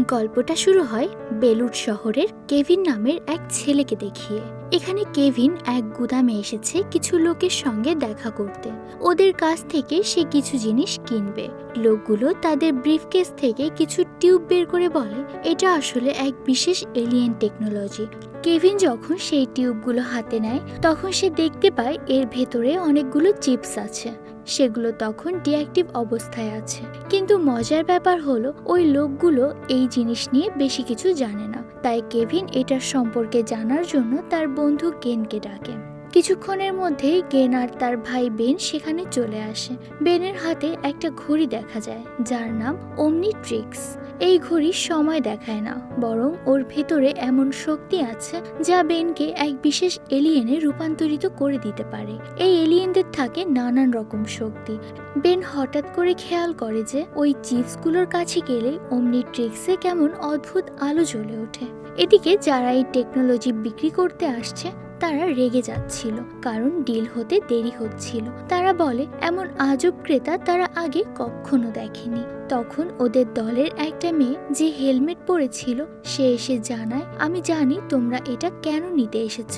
গল্পটা শুরু হয় বেলুট শহরের কেভিন নামের এক ছেলেকে দেখিয়ে। এখানে কেভিন এক গুদামে এসেছে কিছু লোকের সঙ্গে দেখা করতে। ওদের কাছ থেকে সে কিছু জিনিস কিনবে। লোকগুলো তাদের ব্রিফকেস থেকে কিছু টিউব বের করে বলে, এটা আসলে এক বিশেষ এলিয়েন টেকনোলজি। কেভিন যখন সেই টিউবগুলো হাতে নেয়, তখন সে দেখতে পায় এর ভেতরে অনেকগুলো চিপস আছে। সেগুলো তখন ডিঅ্যাক্টিভ অবস্থায় আছে। কিন্তু মজার ব্যাপার হলো, ওই লোকগুলো এই জিনিস নিয়ে বেশি কিছু জানে না। তাই কেভিন এটার সম্পর্কে জানার জন্য তার বন্ধু কেনকে ডাকে। কিছুক্ষণের মধ্যেই গেন আর তার ভাই বেন সেখানে চলে আসে। বেনের হাতে একটা ঘড়ি দেখা যায়, যার নাম অমনি ট্রিক্স এই ঘড়ি সময় দেখায় না, বরং ওর ভেতরে এমন শক্তি আছে যা বেনকে এক বিশেষ এলিয়েনে রূপান্তরিত করে দিতে পারে। এই এলিয়েনদের থাকে নানান রকম শক্তি। বেন হঠাৎ করে খেয়াল করে যে ওই চিপসগুলোর কাছে গেলে অমনি ট্রিক্সে কেমন অদ্ভুত আলো জ্বলে ওঠে। এদিকে যারা এই টেকনোলজি বিক্রি করতে আসছে তারা রেগে যাচ্ছিল, কারণ ডিল হতে দেরি হচ্ছিল। তারা বলে, এমন আজব ক্রেতা তারা আগে কখনো দেখেনি। তখন ওদের দলের একটা মেয়ে যে হেলমেট পরেছিল, সে এসে জানায়, আমি জানি তোমরা এটা কেন নিতে এসেছ।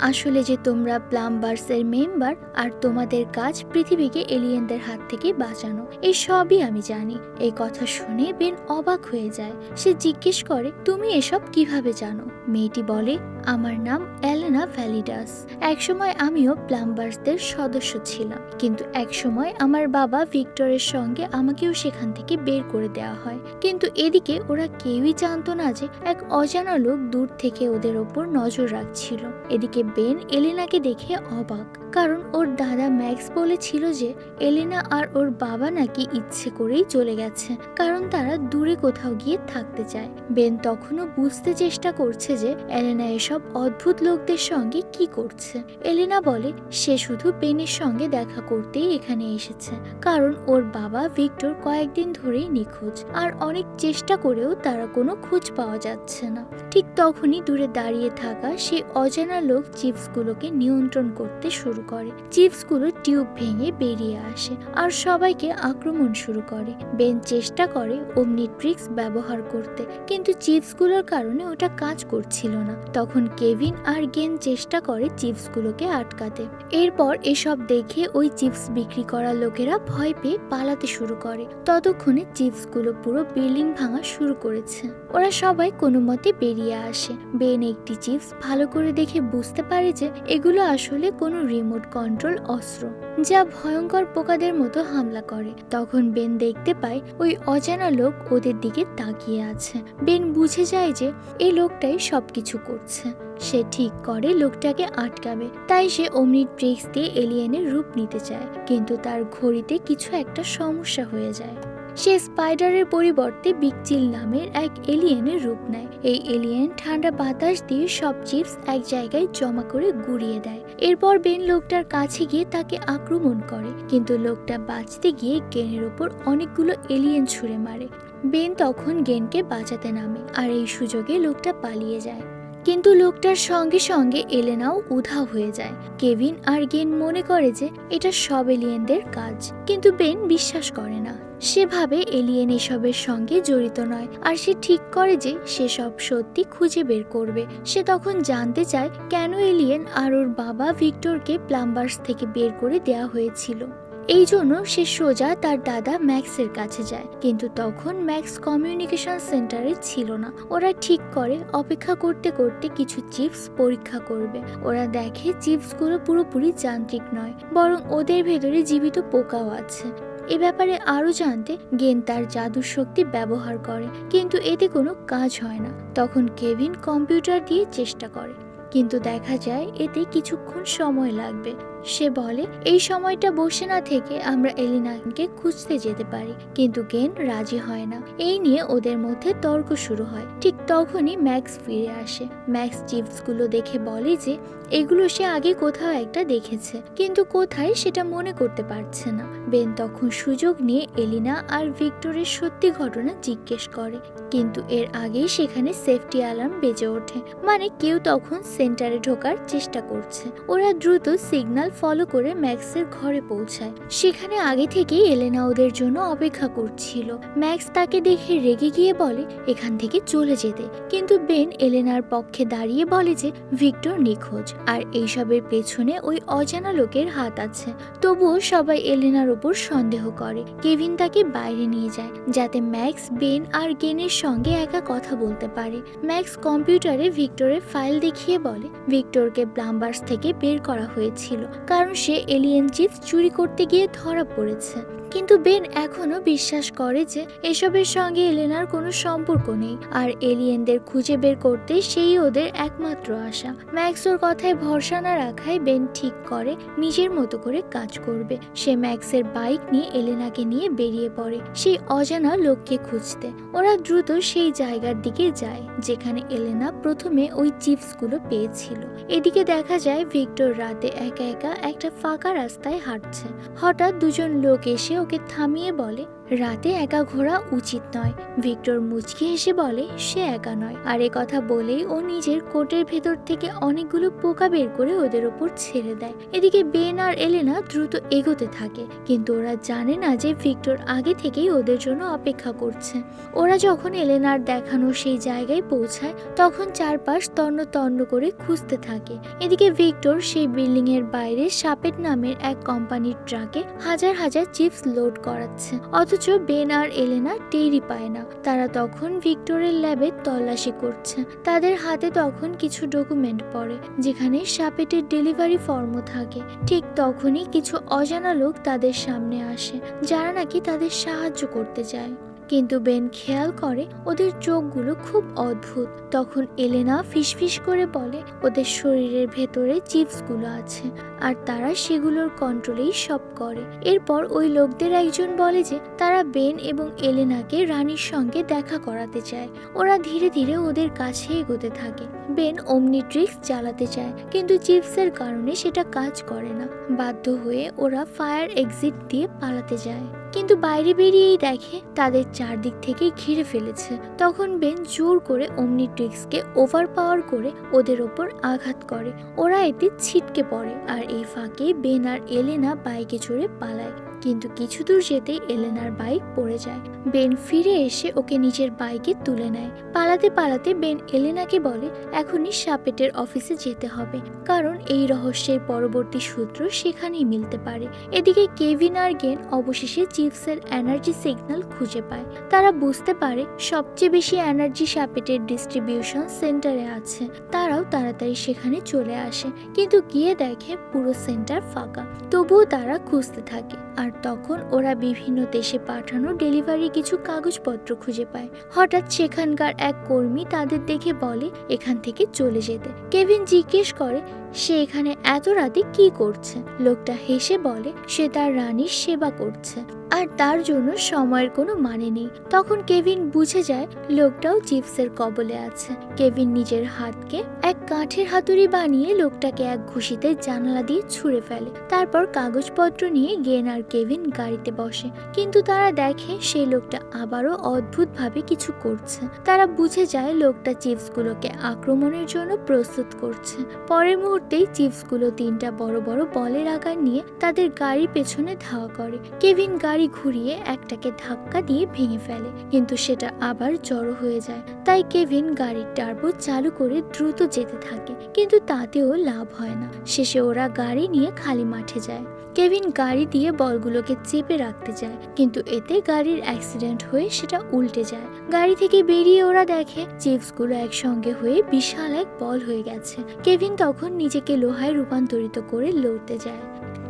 আসলে যে তোমরা প্লাম্বার্সের মেম্বার আর তোমাদের কাজ পৃথিবীকে এলিয়েনদের হাত থেকে বাঁচানো, এই সবই আমি জানি। এই কথা শুনে বেন অবাক হয়ে যায়। সে জিজ্ঞেস করে, তুমি এসব কীভাবে জানো? মেয়েটি বলে, আমার নাম এলেনা ভ্যালিডাস। একসময় আমিও প্লাম্বার্সদের সদস্য ছিলাম। কিন্তু একসময় আমার বাবা ভিক্টরের সঙ্গে আমাকেও সেখান থেকে বের করে দেওয়া হয়। কিন্তু এদিকে ওরা কেউই জানতো না যে এক অজানা লোক দূর থেকে ওদের ওপর নজর রাখছিল। এদিকে বেন এলিনাকে দেখে অবাক। কারণ ওর দাদা ম্যাক্স বলেছিল যে এলেনা আর ওর বাবা নাকি ইচ্ছে করেই চলে গেছে, কারণ তারা দূরে কোথাও গিয়ে থাকতে চায়। বেন তখনও বুঝতে চেষ্টা করছে যে এলেনা এসব অদ্ভুত লোকদের সঙ্গে কি করছে। এলেনা বলে, সে শুধু বেনের সঙ্গে দেখা করতেই এখানে এসেছে, কারণ ওর বাবা ভিক্টর কয়েকদিন ধরেই নিখোঁজ, আর অনেক চেষ্টা করেও তারা কোনো খোঁজ পাওয়া যাচ্ছে না। ঠিক তখনই দূরে দাঁড়িয়ে থাকা সেই অজানা লোক চিপসগুলোকে নিয়ন্ত্রণ করতে শুরু করে। চিপসগুলো টিউব ভেঙে বেরিয়ে আসে আর সবাইকে আক্রমণ শুরু করে। বেন চেষ্টা করে ওমনিট্রিক্স ব্যবহার করতে, কিন্তু চিপসগুলোর কারণে ওটা কাজ করছিল না। তখন কেভিন আর গেন চেষ্টা করে চিপসগুলোকে আটকাতে। এরপর এসব দেখে ওই চিপস বিক্রি করা লোকেরা ভয় পেয়ে পালাতে শুরু করে। ততক্ষণে চিপসগুলো পুরো বিল্ডিং ভাঙা শুরু করেছে। ওরা সবাই কোনো মতে বেরিয়ে আসে। বেন একটি চিপস ভালো করে দেখে বুঝতে পারে যে এগুলো আসলে কোনো রিমোট কন্ট্রোল অস্ত্র, যা ভয়ঙ্কর পোকাদের মতো হামলা করে। তখন বেন দেখতে পায় ওই অজানা লোক ওদের দিকে তাকিয়ে আছে। বেন বুঝে যায় যে এই লোকটাই সবকিছু করছে। সে ঠিক করে লোকটাকে আটকাবে। তাই সে অমনি ট্রিক্স দিয়ে এলিয়েনের রূপ নিতে চায়। কিন্তু তার ঘড়িতে কিছু একটা সমস্যা হয়ে যায়। সে স্পাইডারের পরিবর্তে বিগচিল নামের এক এলিয়েনের রূপ নেয়। এই এলিয়েন ঠান্ডা বাতাস দিয়ে সব চিপস এক জায়গায় জমা করে গুড়িয়ে দেয়। এরপর বেন লোকটার কাছে গিয়ে তাকে আক্রমণ করে। কিন্তু লোকটা বাঁচতে গিয়ে গেনের ওপর অনেকগুলো এলিয়েন ছুঁড়ে মারে। বেন তখন গেনকে বাঁচাতে নামে আর এই সুযোগে লোকটা পালিয়ে যায়। কিন্তু লোকটার সঙ্গে সঙ্গে এলেনাও উধা হয়ে যায়। কেভিন আর গেন মনে করে যে এটা সব এলিয়েনদের কাজ। কিন্তু বেন বিশ্বাস করে না। সে ভাবে এলিয়েন এসবের সঙ্গে জড়িত নয়, আর সে ঠিক করে যে সে সব সত্যি খুঁজে বের করবে। সে তখন জানতে চায় কেন এলিয়েন আর ওর বাবা ভিক্টরকে প্লাম্বার্স থেকে বের করে দেয়া হয়েছিল। এই জন্য সে সোজা তার দাদা ম্যাক্সের কাছে যায়, কিন্তু তখন ম্যাক্স কমিউনিকেশন সেন্টারে ছিল না। ওরা ঠিক করে অপেক্ষা করতে করতে কিছু চিপস পরীক্ষা করবে। ওরা দেখে চিপসগুলো পুরোপুরি যান্ত্রিক নয়, বরং ওদের ভেতরে জীবিত পোকাও আছে। এ ব্যাপারে আরও জানতে গেন তার জাদুর শক্তি ব্যবহার করে, কিন্তু এতে কোনো কাজ হয় না। তখন কেভিন কম্পিউটার দিয়ে চেষ্টা করে, কিন্তু দেখা যায় এতে কিছুক্ষণ সময় লাগবে। সে বলে, এই সময়টা বসে না থেকে আমরা এলিনাকে খুঁজতে যেতে পারি। কিন্তু গেন রাজি হয় না। এই নিয়ে ওদের মধ্যে তর্ক শুরু হয়। ঠিক তখনই ম্যাক্স ফিরে আসে। ম্যাক্স চিপসগুলো দেখে বলে যে, এগুলো সে আগে কোথাও একটা দেখেছে, কিন্তু কোথায় সেটা মনে করতে পারছে না। বেন তখন সুযোগ নিয়ে এলিনা আর ভিক্টরের সত্যি ঘটনা জিজ্ঞেস করে। কিন্তু এর আগেই সেখানে সেফটি অ্যালার্ম বেজে ওঠে। মানে কেউ তখন সেন্টারে ঢোকার চেষ্টা করছে। ওরা দ্রুত সিগন্যাল ফলো করে ম্যাক্সের ঘরে পৌঁছায়। সেখানে আগে থেকেই এলেনা ওদের জন্য অপেক্ষা করছিল। ম্যাক্স তাকে দেখে রেগে গিয়ে বলে, এখান থেকে চলে যেতে। কিন্তু বেন এলেনার পক্ষে দাঁড়িয়ে বলে যে, ভিক্টর নিখোঁজ। আর এইসবের পেছনে ওই অজানা লোকের হাত আছে। তবুও সবাই এলেনার ওপর সন্দেহ করে। কেভিন তাকে বাইরে নিয়ে যায়, যাতে ম্যাক্স, বেন আর গেনের সঙ্গে একা কথা বলতে পারে। ম্যাক্স কম্পিউটারে ভিক্টরের ফাইল দেখিয়ে বলে, ভিক্টরকে প্লাম্বার্স থেকে বের করা হয়েছিল। কারণ সে এলিয়েন চিপস চুরি করতে গিয়ে ধরা পড়েছে। কিন্তু বেন এখনও বিশ্বাস করে যে এসবের সঙ্গে এলেনার কোনো সম্পর্ক নেই, আর এলিয়েনদের খুঁজে বের করতে সেই ওদের একমাত্র আশা। ম্যাক্স ওর কথায় ভরসা না রাখায় বেন ঠিক করে নিজের মতো করে কাজ করবে। সে ম্যাক্সের বাইক নিয়ে এলেনাকে নিয়ে বেরিয়ে পড়ে, সেই অজানা লোককে খুঁজতে। ওরা দ্রুত সেই জায়গার দিকে যায়, যেখানে এলেনা প্রথমে ওই চিপসগুলো পেয়েছিল। এদিকে দেখা যায় ভিক্টর রাতে একা একা একটা ফাঁকা রাস্তায় হাঁটছে। হঠাৎ দুজন লোক এসে ওকে থামিয়ে বলে রাতে একা ঘোরা উচিত নয়। ভিক্টর মুচকি এসে বলে, সে একা নয়। আর এ কথা বলেই ও নিজের কোটের ভেতর থেকে অনেকগুলো পোকা বের করে ওদের ওপর ছেড়ে দেয়। এদিকে বেন আর এলেনা দ্রুত এগোতে থাকে, কিন্তু ওরা জানে না যে ভিক্টর আগে থেকেই ওদের জন্য অপেক্ষা করছে। ওরা যখন এলেনার দেখানো সেই জায়গায় পৌঁছায়, তখন চারপাশ তন্ন তন্ন করে খুঁজতে থাকে। এদিকে ভিক্টর সেই বিল্ডিং এর বাইরে সাপেট নামের এক কোম্পানির ট্রাকে হাজার হাজার চিপস লোড করাচ্ছে। অথচ বেন আর এলেনা টেরই পায় না। তারা তখন ভিক্টরের ল্যাবে তল্লাশি করছে। তাদের হাতে তখন কিছু ডকুমেন্ট পড়ে, যেখানে সাপেটের ডেলিভারি ফর্মও থাকে। ঠিক তখনই কিছু অজানা লোক তাদের সামনে আসে, যারা নাকি তাদের সাহায্য করতে চায় কিন্তু বেন খেয়াল করে ওদের চোখগুলো খুব অদ্ভুত। তখন এলেনা ফিসফিস করে বলে, ওদের শরীরের ভেতরে চিপসগুলো আছে, আর তারা সেগুলোর কন্ট্রোলেই সব করে। এরপর ওই লোকদের একজন বলে যে, তারা বেন এবং এলেনাকে রানীর সঙ্গে দেখা করাতে চায়। ওরা ধীরে ধীরে ওদের কাছে এগোতে থাকে। বেন অমনিট্রিক্স চালাতে চায়, কিন্তু চিপসের কারণে সেটা কাজ করে না। বাধ্য হয়ে ওরা ফায়ার এক্সিট দিয়ে পালাতে যায়। কিন্তু বাইরে বেরিয়েই দেখে তাদের চারদিক থেকে ঘিরে ফেলেছে। তখন বেন জোর করে অমনিট্রিক্সকে ওভার পাওয়ার করে ওদের ওপর আঘাত করে। ওরা এতে ছিটকে পড়ে। আর এই ফাঁকে বেন আর এলেনা বাইকে চড়ে পালায়। কিন্তু কিছু দূর যেতেই এলেনার বাইক পড়ে যায়। বেন ফিরে এসে ওকে নিজের বাইকে তুলে নেয়। পালাতে পালাতে বেন এলেনাকে বলে, এখনই সাপেটের অফিসে যেতে হবে, কারণ এই রহস্যের পরবর্তী সূত্র সেখানেই মিলতে পারে। এদিকে কেভিন আর গেন অবশেষে চিপসের এনার্জি সিগন্যাল খুঁজে পায়। তারা বুঝতে পারে, সবচেয়ে বেশি এনার্জি সাপেটের ডিস্ট্রিবিউশন সেন্টারে আছে। তারাও তাড়াতাড়ি সেখানে চলে আসে, কিন্তু গিয়ে দেখে পুরো সেন্টার ফাঁকা। তবুও তারা খুঁজতে থাকে, আর তখন ওরা বিভিন্ন দেশে পাঠানো ডেলিভারি কিছু কাগজপত্র খুঁজে পায়। হঠাৎ সেখানকার এক কর্মী তাদের দেখে বলে, এখান থেকে চলে যেতে। কেভিন জিজ্ঞেস করে সে এখানে এত রাতে কি করছে? লোকটা হেসে বলে, সে তার রানীর সেবা করছে। আর তার জন্য সময়ের কোনো মানে নেই। তখন কেভিন বুঝে যায়, লোকটাও চিপসের কবলে আছে। কেভিন নিজের হাতকে এক কাঠের হাতুড়ি বানিয়ে লোকটাকে এক ঘুষিতে জানালা দিয়ে ছুঁড়ে ফেলে। তারপর কাগজপত্র নিয়ে গেন আর কেভিন গাড়িতে বসে। কিন্তু তারা দেখে সেই লোকটা আবারও অদ্ভুতভাবে কিছু করছে। তারা বুঝে যায়, লোকটা চিপসগুলোকে আক্রমণের জন্য প্রস্তুত করছে। পরের মুহূর্তেই চিপসগুলো তিনটা বড় বড় বলের আকার নিয়ে তাদের গাড়ির পেছনে ধাওয়া করে। কেভিন গাড়ি ঘুরিয়ে একটাকে ধাক্কা দিয়ে ভেঙে ফেলে, কিন্তু সেটা আবার জড়ো হয়ে যায়। তাই কেভিন গাড়ির টার্বো চালু করে দ্রুত যেতে থাকে, কিন্তু তাতেও লাভ হয় না। শেষে ওরা গাড়ি নিয়ে খালি মাঠে যায়। কেভিন গাড়ি দিয়ে বলগুলোকে চেপে রাখতে যায়, কিন্তু এতে গাড়ির অ্যাক্সিডেন্ট হয়ে সেটা উল্টে যায়। গাড়ি থেকে বেরিয়ে ওরা দেখে, চিপসগুলো একসঙ্গে হয়ে বিশাল এক বল হয়ে গেছে। কেভিন তখন নিজেকে লোহায় রূপান্তরিত করে লড়তে যায়।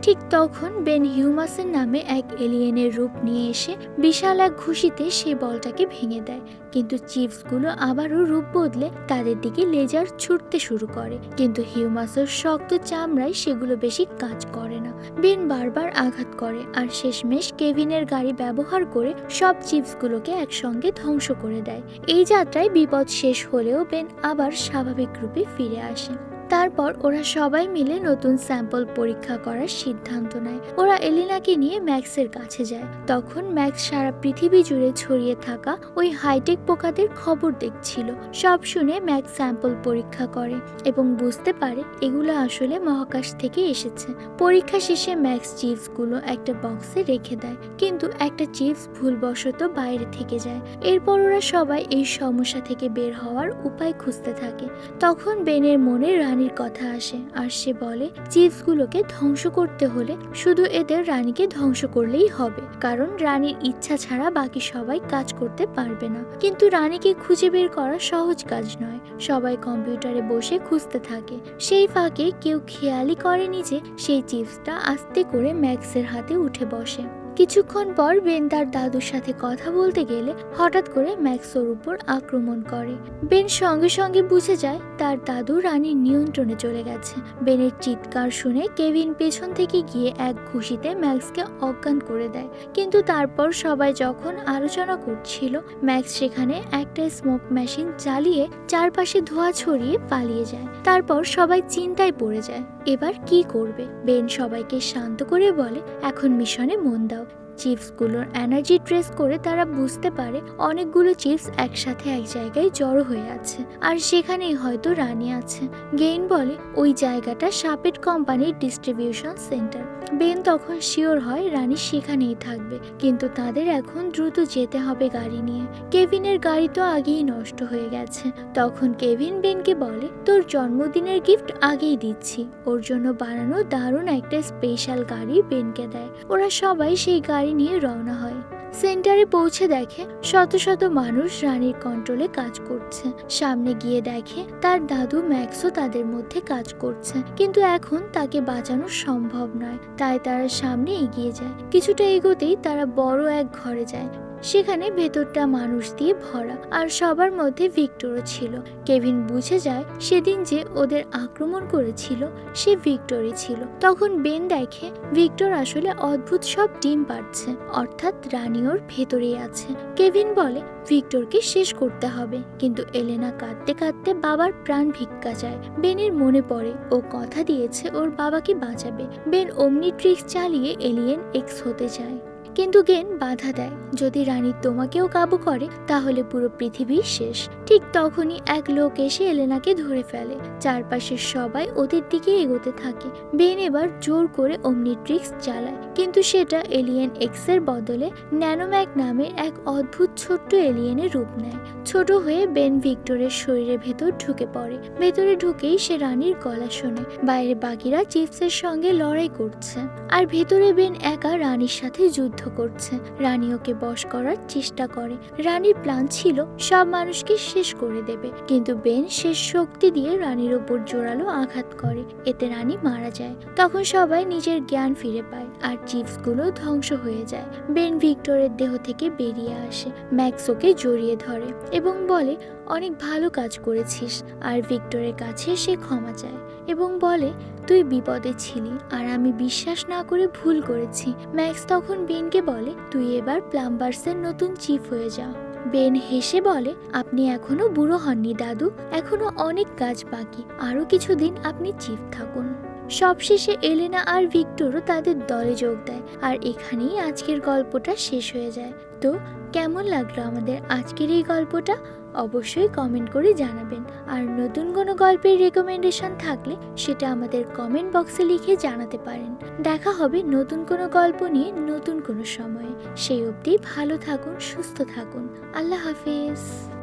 ঠিক তখন বেন হিউমাসের নামে এক এলিয়েনের রূপ নিয়ে এসে বিশাল এক ঘুষিতে সে বলটাকে ভেঙে দেয়। কিন্তু চিপসগুলো আবারও রূপ বদলে তাদের দিকে লেজার ছুটতে শুরু করে। কিন্তু হিউমাসের শক্ত চামড়ায় সেগুলো বেশি কাজ করে না। বেন বারবার আঘাত করে আর শেষমেশ কেভিনের গাড়ি ব্যবহার করে সব চিপসগুলোকে একসঙ্গে ধ্বংস করে দেয়। এই যাত্রায় বিপদ শেষ হলেও বেন আবার স্বাভাবিক রূপে ফিরে আসে। তারপর ওরা সবাই মিলে নতুন স্যাম্পল পরীক্ষা করার সিদ্ধান্ত নেয়। ওরা এলিনাকে নিয়ে ম্যাক্সের কাছে যায়। তখন ম্যাক্স সারা পৃথিবী জুড়ে ছড়িয়ে থাকা ওই হাইটেক পোকাদের খবর দেখছিল। সব শুনে ম্যাক্স স্যাম্পল পরীক্ষা করে এবং বুঝতে পারে এগুলো আসলে মহাকাশ থেকে এসেছে। পরীক্ষা শেষে ম্যাক্স চিপসগুলো একটা বক্সে রেখে দেয়, কিন্তু একটা চিপস ভুলবশত বাইরে থেকে যায়। এরপর ওরা সবাই এই সমস্যা থেকে বের হওয়ার উপায় খুঁজতে থাকে। তখন বেনের মনে রানীর কথা আসে, আর সে বলে, চিপসগুলোকে ধ্বংস করতে হলে শুধু এদের রানীকে ধ্বংস করলেই হবে। কারণ রানীর ইচ্ছা ছাড়া বাকি সবাই কাজ করতে পারবে না। কিন্তু রানীকে খুঁজে বের করা সহজ কাজ নয়। সবাই কম্পিউটারে বসে খুঁজতে থাকে। সেই ফাঁকে কেউ খেয়ালই করেনি যে সেই চিপসটা আস্তে করে ম্যাক্সের হাতে উঠে বসে। কিছুক্ষণ পর বেন তার দাদুর সাথে কথা বলতে গেলে হঠাৎ করে ম্যাক্স ওর উপর আক্রমণ করে। বেন সঙ্গে সঙ্গে বুঝে যায় তার দাদু রানীর নিয়ন্ত্রণে চলে গেছে। বেনের চিৎকার শুনে কেভিন পেছন থেকে গিয়ে এক ঘুষিতে ম্যাক্সকে অজ্ঞান করে দেয়। কিন্তু তারপর সবাই যখন আলোচনা করছিল, ম্যাক্স সেখানে একটা স্মোক মেশিন চালিয়ে চারপাশে ধোঁয়া ছড়িয়ে পালিয়ে যায়। তারপর সবাই চিন্তায় পড়ে যায়, এবার কি করবে? বেন সবাইকে শান্ত করে বলে, এখন মিশনে মন দাও। চিপসগুলোর এনার্জি ট্রেস করে তারা বুঝতে পারে অনেকগুলো চিপস একসাথে এক জায়গায় জড়ো হয়ে আছে। আর সেখানেই হয়তো রানী আছে। গেইন বলে ওই জায়গাটা সাপেট কোম্পানির ডিস্ট্রিবিউশন সেন্টার বেন তখন শিওর হয় রানী সেখানেই থাকবে, কিন্তু তাদের এখন দ্রুত যেতে হবে গাড়ি নিয়ে। কেভিনের গাড়ি তো আগেই নষ্ট হয়ে গেছে। তখন কেভিন বেনকে বলে, তোর জন্মদিনের গিফট আগেই দিচ্ছি। ওর জন্য বানানো দারুণ একটা স্পেশাল গাড়ি বেনকে দেয়। ওরা সবাই সেই গাড়ি নিয়ে রওনা হয়। সেন্টারে পৌঁছে দেখে শত শত মানুষ রানীর কন্ট্রোলে কাজ করছে। সামনে গিয়ে দেখে তার দাদু ম্যাক্সও তাদের মধ্যে কাজ করছে। কিন্তু এখন তাকে বাঁচানো সম্ভব নয়, তাই তারা সামনে এগিয়ে যায়। কিছুটা এগোতেই তারা বড় এক ঘরে যায়। সেখানে ভেতরটা মানুষ দিয়ে ভরা, আর সবার মধ্যে ভিক্টরও ছিল। কেভিন বুঝে যায়, সেদিন যে ওদের আক্রমণ করেছিল, সে ভিক্টরই ছিল। তখন বেন দেখে, ভিক্টর আসলে অদ্ভুত সব ডিম পাচ্ছে অর্থাৎ রানী ওর ভেতরেই আছে। কেভিন বলে, ভিক্টরকে শেষ করতে হবে। কিন্তু এলেনা কাঁদতে কাঁদতে বাবার প্রাণ ভিক্ষা যায় বেনের মনে পড়ে, ও কথা দিয়েছে ওর বাবাকে বাঁচাবে। বেন অমনি ট্রিক্স চালিয়ে এলিয়েন এক্স হতে চায়। কিন্তু গেন বাধা দেয়। যদি রানী তোমাকেও কাবু করে, তাহলে পুরো পৃথিবী শেষ। ঠিক তখনই এক লোক এসে এলেনাকে ধরে ফেলে। চারপাশের সবাই ওদের দিকে এগোতে থাকে। বেন এবার জোর করে অমনি অমনিট্রিক্স চালায়। কিন্তু সেটা এলিয়েন এক্সের বদলে ন্যানোম্যাক নামের এক অদ্ভুত ছোট্ট এলিয়েনের রূপ নেয়। ছোট হয়ে বেন ভিক্টরের শরীরের ভেতর ঢুকে পড়ে। ভেতরে ঢুকেই সে রানীর গলা শোনে। বাইরে বাকিরা চিপসের সঙ্গে লড়াই করছে। আর ভেতরে বেন একা রানীর সাথে যুদ্ধ করছে। রানী ওকে বশ করার চেষ্টা করে। রানীর প্ল্যান ছিল, সব মানুষকে শেষ করে দেবে। কিন্তু বেন শেষ শক্তি দিয়ে রানীর ওপর জোরালো আঘাত করে। এতে রানী মারা যায়। তখন সবাই নিজের জ্ঞান ফিরে পায় আর চিপসগুলো ধ্বংস হয়ে যায়। বেন ভিক্টরের দেহ থেকে বেরিয়ে আসে, ম্যাক্স ওকে জড়িয়ে ধরে এবং বলে, অনেক ভালো কাজ করেছিস। আর ভিক্টরের কাছে সে ক্ষমা চায় এবং বলে, তুই বিপদে ছিলি আর আমি বিশ্বাস না করে ভুল করেছি। ম্যাক্স তখন বেনকে বলে, তুই এবার প্লাম্বার্সের নতুন চিফ হয়ে যা। বেন হেসে বলে, আপনি এখনও বুড়ো হননি, দাদু। এখনও অনেক কাজ বাকি। আরও কিছুদিন আপনি চিফ থাকুন। সবশেষে এলেনা আর ভিক্টরও তাদের দলে যোগ দেয়, আর এখানেই আজকের গল্পটা শেষ হয়ে যায়। তো, কেমন লাগল আমাদের আজকের এই গল্পটা? অবশ্যই কমেন্ট করে জানাবেন। আর নতুন কোনো গল্পের রেকমেন্ডেশন থাকলে সেটা আমাদের কমেন্ট বক্সে লিখে জানাতে পারেন। দেখা হবে নতুন কোনো গল্প নিয়ে নতুন কোনো সময়ে। সেই অবধি ভালো থাকুন, সুস্থ থাকুন। আল্লাহ হাফিজ।